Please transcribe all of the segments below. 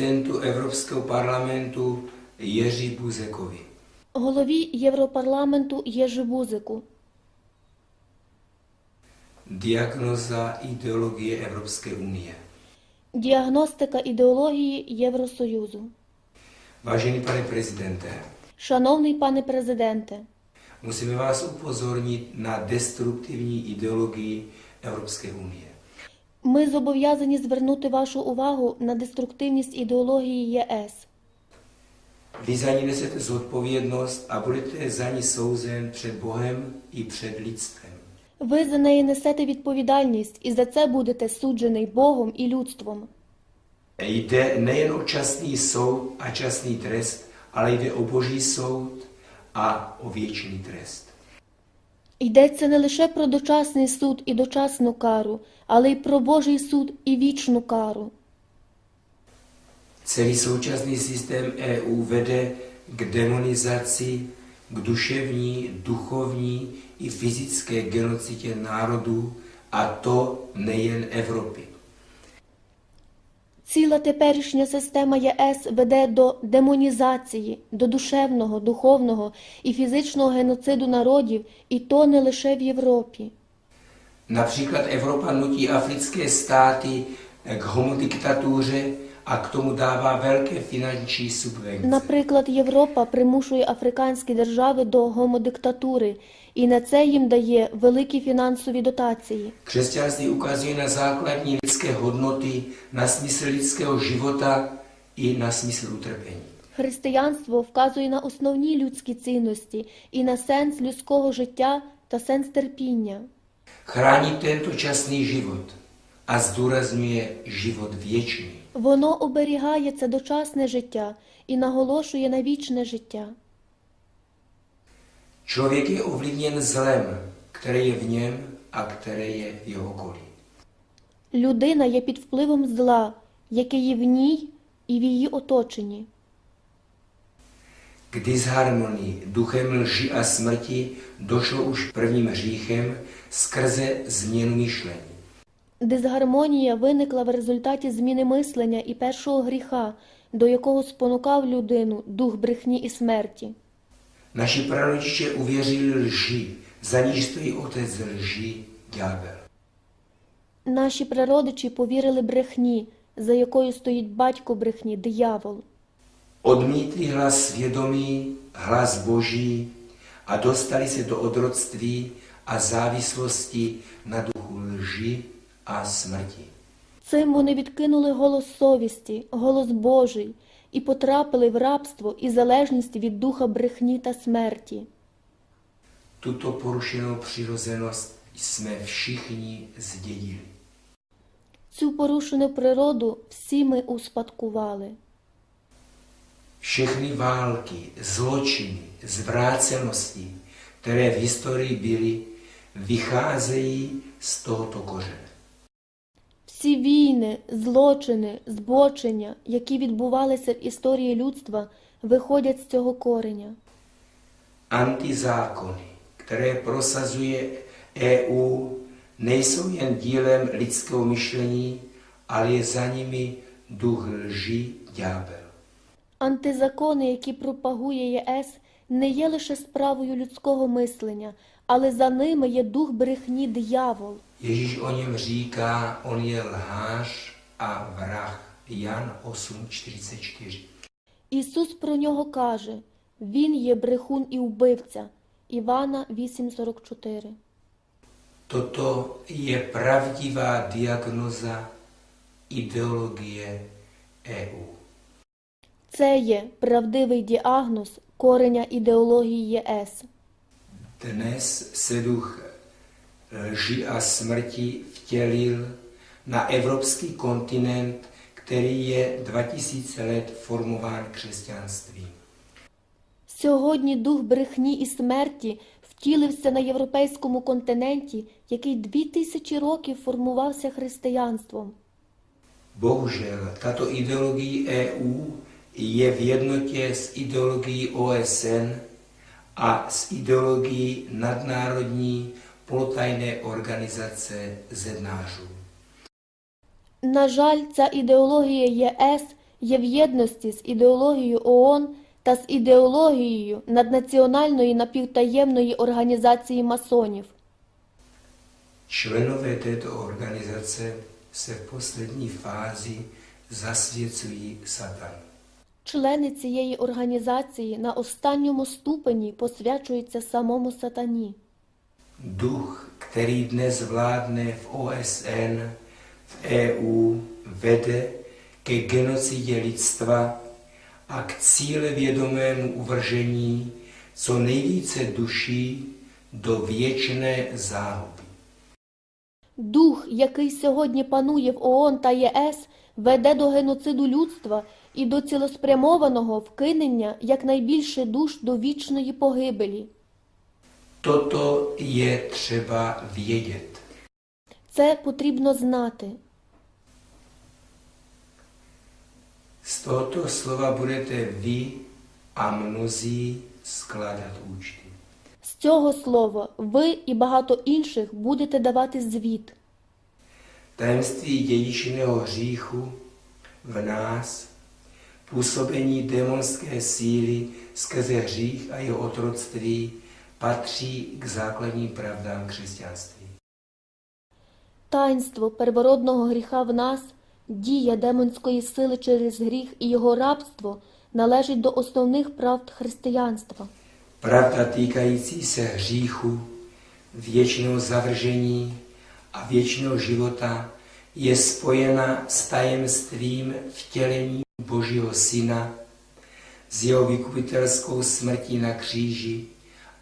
prezidentu Evropského parlamentu Jiří Buzekovi. голові Європарламенту Єжи Бузику, Diagnoza ideologie Evropské unie. діагностика ідеології Євросоюзу. Vážený pane prezidente, Шановний пане президенте, musíme vás upozornit na destruktivní ideologii Evropské unie. Ми зобов'язані звернути вашу увагу на деструктивність ідеології ЄС. Vy za ní nesete zodpovědnost a budete za ní souzen před Bohem i před lidstvem. Ви за неї несете відповідальність і за це будете суджений Богом і людством. Jde nejen o časný soud a časný trest, ale jde o boží soud a o věčný trest. Йдеться не лише про дочасний суд і дочасну кару, але й про Божий суд і вічну кару. Celý současný systém EU vede k demonizaci, k duševní, duchovní i fyzické genocidě národů, a to nejen Evropy. Ціла теперішня система ЄС веде до демонізації, до душевного, духовного і фізичного геноциду народів, і то не лише в Європі. Наприклад, Європа нуті африцькі стати к homodiktatuře a k tomu dává velké finanční subvence. Наприклад, Європа примушує африканські держави до гомодиктатури, і на це їм дає великі фінансові дотації. Křesťanství ukazuje na základní lidské hodnoty, na smysl lidského života i na smysl utrpení. Християнство вказує на основні людські цінності і на сенс людського життя та сенс терпіння. Chrání tento časný život a zdůrazňuje život věčný. Воно оберігає це дочасне життя і наголошує на вічне життя. Člověk je ovlivněn zlem, které je v něm a které je v jeho okolí. Людина є під впливом зла, яке є в ній і в її оточенні. K disharmonii duchem lži a smrti došlo už prvním hříchem skrze změnu myšlení. Дисгармонія виникла в результаті зміни мислення і першого гріха, до якого спонукав людину дух брехні і смерті. Naši prarodiče uvěřili lži, za níž stojí otec lži, ďábel. Наші прародичі повірили брехні, за якою стоїть батько брехні, диявол. Odmítli hlas svědomí, hlas boží a dostali se do odrodství a závislosti na duchu a smrti. Цим вони відкинули голос совісті, голос Божий і потрапили в рабство і залежність від духа брехні та смерті. Tuto porušenou přirozenost jsme všichni zdědili. Цю порушену природу всі ми успадкували. Všechny války, zločiny, zvrácenosti, které v historii byly, vycházejí z tohoto kořene. Всі війни, злочини, збочення, які відбувалися в історії людства, виходять з цього кореня. Které prosazuje EU, nejsou jen dílem lidského myšlení, ale je za nimi duch lži ďábel. Антизакони, які пропагує ЄС, не є лише справою людського мислення, але за ними є дух брехні диявол. Ježíš o něm říká, on je lhář a vrah. Jan 8.44. Ісус про нього каже: Він є брехун і вбивця. Івана 8:44. Toto je pravdivá diagnoza ideologie EU. Це є правдивий діагноз кореня ідеології ЄС. Dnes se duch lži a smrti vtělil na evropský kontinent, který je 2000 let formován křesťanstvím. Сьогодні дух брехні і смерті втілився на європейському континенті, який дві тисячі років формувався християнством. Bohužel tato ideologie EU je v jednotě s ideologií OSN a s ideologií nadnárodní polotajné organizace zednářů. На жаль, ця ідеологія ЄС є в єдності з ідеологією ООН та з ідеологією наднаціональної напівтаємної організації масонів. Členové této organizace se v poslední fázi zasvěcují satanu. Члени цієї організації на останньому ступені посвячуються самому сатані. Duch, který dnes vládne v OSN, v EU, vede ke genocidě lidstva a k cílevědomému uvržení co nejvíce duší do věčné záhuby. Дух, який сьогодні панує в ООН та ЄС, веде до геноциду людства і до цілеспрямованого вкинення якнайбільше душ до вічної погибелі. Toto je třeba vědět. Це потрібно знати. Z tohoto slova budete vy a mnozí skládat účty. З цього слова ви і багато інших будете давати звіт. Tajemství dědičného hříchu v nás, působení démonské síly skrze hřích a jeho otroctví patří k základním pravdám křesťanství. Таїнство первородного гріха в нас, дія демонської сили через гріх і його рабство належить до основних правд християнства. Pravda týkající se hříchu, věčného zavržení a věčného života je spojena s tajemstvím vtělení Božího Syna, s jeho vykupitelskou smrtí na kříži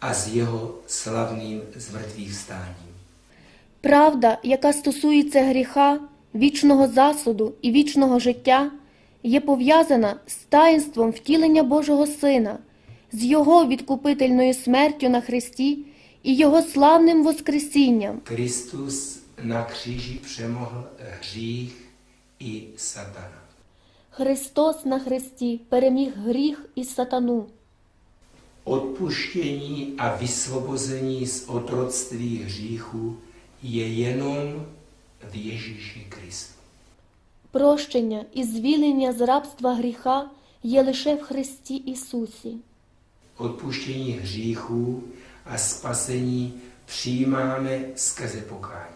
a s jeho slavným zmrtvých vstáním. Правда, яка стосується гріха, вічного засуду і вічного життя, є пов'язана з таїнством втілення Божого Сина, з Його відкупительною смертю на Христі і Його славним Воскресінням. Kristus na kříži přemohl hřích i satana. Христос на Христі переміг гріх і сатану. Odpuštění a vysvobození z otroctví hříchu je jenom v Ježíši Kristu. Прощення і звільнення з рабства гріха є лише в Христі Ісусі. Odpuštění hříchů a spasení přijímáme skrze pokání.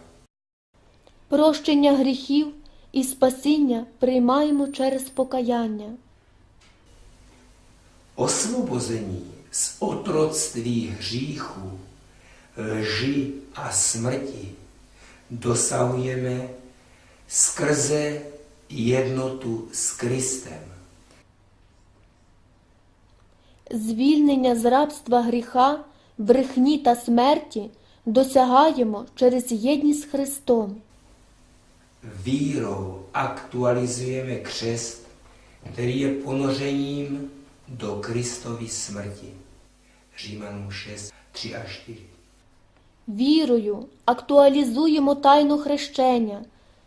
Прощення гріхів і спасіння приймаємо через покаяння. Osvobození z otroctví hříchu, lži a smrti dosahujeme skrze jednotu s Kristem. Звільнення з рабства гріха, брехні та смерті досягаємо через єдність з Христом. Vírou aktualizujeme křest, který je ponořením do Kristovy smrti. Římanům 6, 3 a 4. Вірою актуалізуємо тайну хрещення,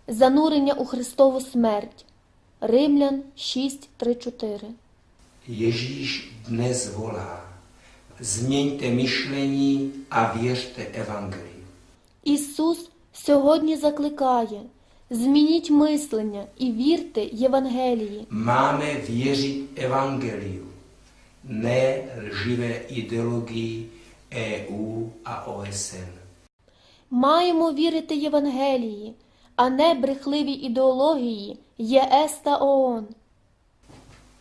занурення у Христову смерть. Римлян 6, 3, 4. Ježíš dnes volá. Změňte myšlení a věřte evangeliu. Ісус сьогодні закликає: змініть мислення і вірте Євангелії. Máme věřit evangeliu, ne lživé ideologii EU a Маємо вірити Євангелії, а не брехливій ідеології ЄС та ООН.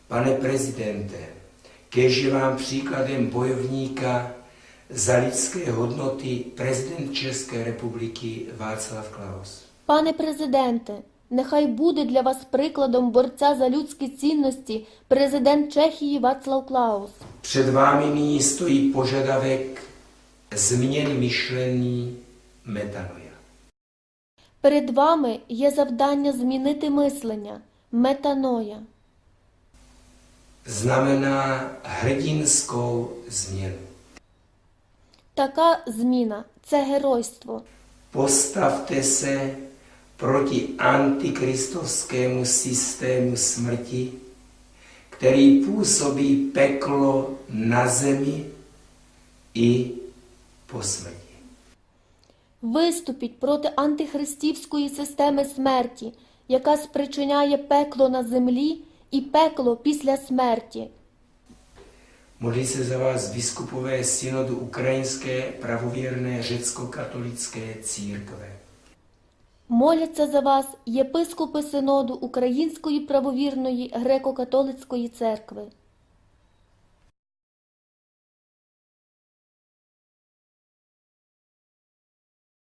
Pane prezidente, kež vám příkladem bojovníka za lidské hodnoty prezident České republiky Václav Klaus. Пане президенте, нехай буде для вас прикладом борця за людські цінності президент Чехії Вацлав Клаус. Před vámi nyní stojí požadavek změny myšlení metanoja. Перед вами є завдання змінити мислення метаноя. Znamená hrdinskou změnu. Така зміна це геройство. Postavte se proti antikristovskému systému smrti, který působí peklo na zemi i po smrti. Виступіть проти антихристівської системи смерті, яка спричиняє пекло на землі і пекло після смерті. Modlí se za vás biskupové synodu Ukrajinské pravověrné řecko-katolické církve. Моляться за вас єпископи синоду Української правовірної греко-католицької церкви.